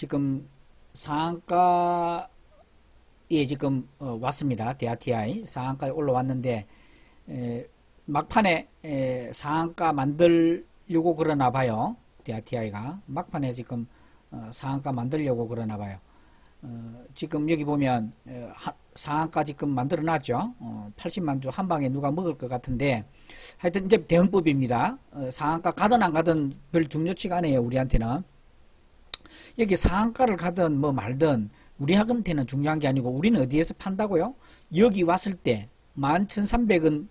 지금 상한가에 지금 어, 왔습니다. DRTI 상한가에 올라왔는데 에, 막판에 에, 상한가 만들려고 그러나 봐요. DRTI가 막판에 지금 어, 상한가 만들려고 그러나 봐요. 어, 지금 여기 보면 어, 하, 상한가 지금 만들어 놨죠. 어, 80만 주 한 방에 누가 먹을 것 같은데 하여튼 이제 대응법입니다. 어, 상한가 가든 안 가든 별 중요치가 않아요. 우리한테는. 여기 상한가를 가든 뭐 말든 우리한테는 중요한 게 아니고 우리는 어디에서 판다고요? 여기 왔을 때 11,300원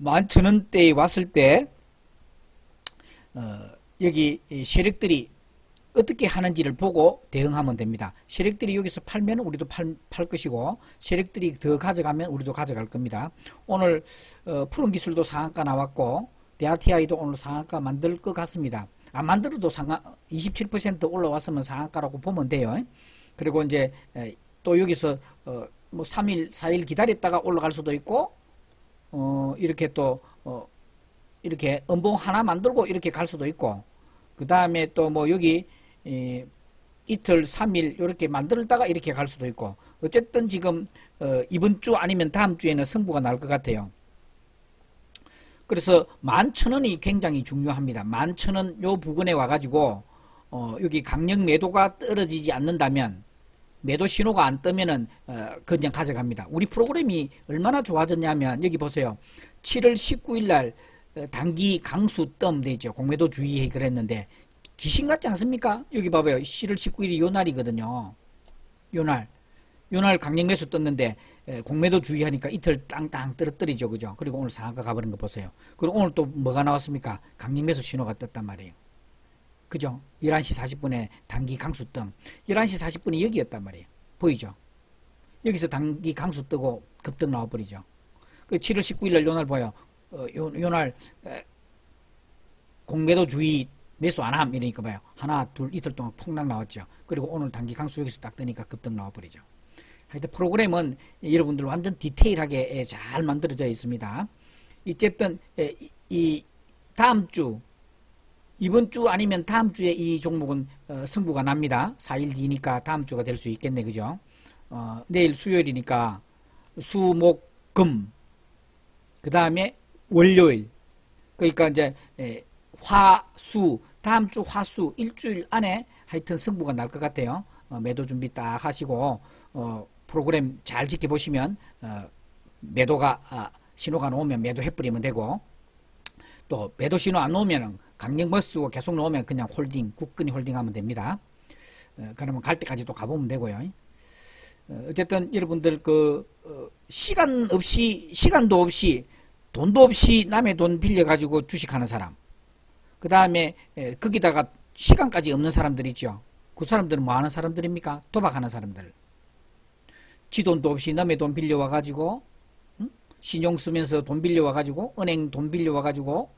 11,000원대에 왔을 때 어, 여기 세력들이 어떻게 하는지를 보고 대응하면 됩니다. 세력들이 여기서 팔면 우리도 팔, 팔 것이고 세력들이 더 가져가면 우리도 가져갈 겁니다. 오늘 어, 푸른 기술도 상한가 나왔고 DRTI도 오늘 상한가 만들 것 같습니다. 안 만들어도 상한 27% 올라왔으면 상한가라고 보면 돼요. 그리고 이제 또 여기서 어, 뭐 3일, 4일 기다렸다가 올라갈 수도 있고 어, 이렇게 또 어, 이렇게 음봉 하나 만들고 이렇게 갈 수도 있고 그 다음에 또 뭐 여기 이, 이틀, 3일 이렇게 만들다가 이렇게 갈 수도 있고 어쨌든 지금 어, 이번 주 아니면 다음 주에는 승부가 날 것 같아요. 그래서 만천원이 굉장히 중요합니다. 만천원 요 부근에 와가지고 어, 여기 강력 매도가 떨어지지 않는다면 매도 신호가 안 뜨면은 어, 그냥 가져갑니다. 우리 프로그램이 얼마나 좋아졌냐면 여기 보세요. 7월 19일 날 어, 단기 강수 뜸 되죠. 공매도 주의회 그랬는데 귀신 같지 않습니까? 여기 봐봐요. 7월 19일이 요 날이거든요. 요 날. 요날 강력 매수 떴는데 공매도 주의하니까 이틀 땅땅 떨어뜨리죠. 그죠? 그리고 오늘 상한가 가버린 거 보세요. 그리고 오늘 또 뭐가 나왔습니까? 강력 매수 신호가 떴단 말이에요. 그죠? 11시 40분에 단기 강수 뜸. 11시 40분이 여기였단 말이에요. 보이죠? 여기서 단기 강수 뜨고 급등 나와버리죠. 그 7월 19일 날 요날 봐요. 어, 요, 요날 공매도 주의 매수 안 함 이러니까 봐요. 하나 둘 이틀 동안 폭락 나왔죠. 그리고 오늘 단기 강수 여기서 딱 뜨니까 급등 나와버리죠. 하여튼 프로그램은 여러분들 완전 디테일하게 잘 만들어져 있습니다. 어쨌든 이 다음 주 이번 주 아니면 다음 주에 이 종목은 어, 승부가 납니다. 4일 뒤니까 다음 주가 될 수 있겠네 그죠? 어, 내일 수요일이니까 수 목 금 그 다음에 월요일 그러니까 이제 화 수 다음 주 화 수 일주일 안에 하여튼 승부가 날 것 같아요. 어, 매도 준비 딱 하시고 어, 프로그램 잘 지켜보시면 어, 매도가 아, 신호가 나오면 매도해버리면 되고 또 매도 신호 안 나오면 강력 머스고 계속 나오면 그냥 홀딩 굳건히 홀딩하면 됩니다. 어, 그러면 갈 때까지 또 가보면 되고요. 어, 어쨌든 여러분들 그 어, 시간 없이 시간도 없이 돈도 없이 남의 돈 빌려가지고 주식하는 사람 그 다음에 거기다가 시간까지 없는 사람들 있죠. 그 사람들은 뭐 하는 사람들입니까? 도박하는 사람들. 지 돈도 없이 남의 돈 빌려와 가지고 응? 신용 쓰면서 돈 빌려와 가지고 은행 돈 빌려와 가지고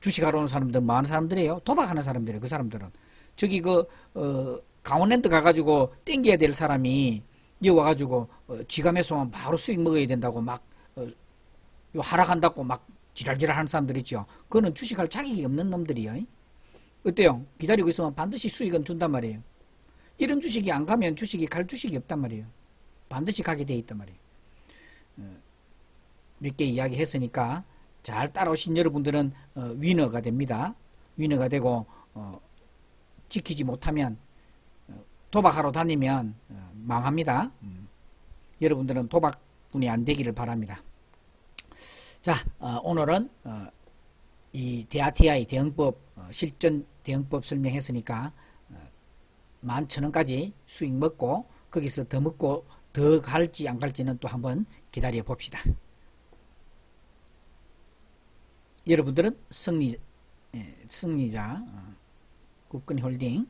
주식하러 오는 사람들 많은 사람들이에요. 도박하는 사람들이에요. 그 사람들은 저기 그 어, 강원랜드 가가지고 땡겨야 될 사람이 여기 와가지고 어, 지감해서 바로 수익 먹어야 된다고 막 어, 하락한다고 막 지랄지랄 하는 사람들 있죠. 그거는 주식할 자격이 없는 놈들이에요. 어때요? 기다리고 있으면 반드시 수익은 준단 말이에요. 이런 주식이 안 가면 주식이 갈 주식이 없단 말이에요. 반드시 가게 돼 있단 말이에요. 어, 몇개 이야기했으니까 잘 따라오신 여러분들은 어, 위너가 됩니다. 위너가 되고 어, 지키지 못하면 도박하러 다니면 망합니다. 음. 여러분들은 도박분이 안 되기를 바랍니다. 자 오늘은 이 DRTI 대응법 실전 대응법 설명했으니까 만 천원까지 수익 먹고 거기서 더 먹고 더 갈지 안 갈지는 또 한번 기다려 봅시다. 여러분들은 승리, 예, 승리자, 어, 국근 홀딩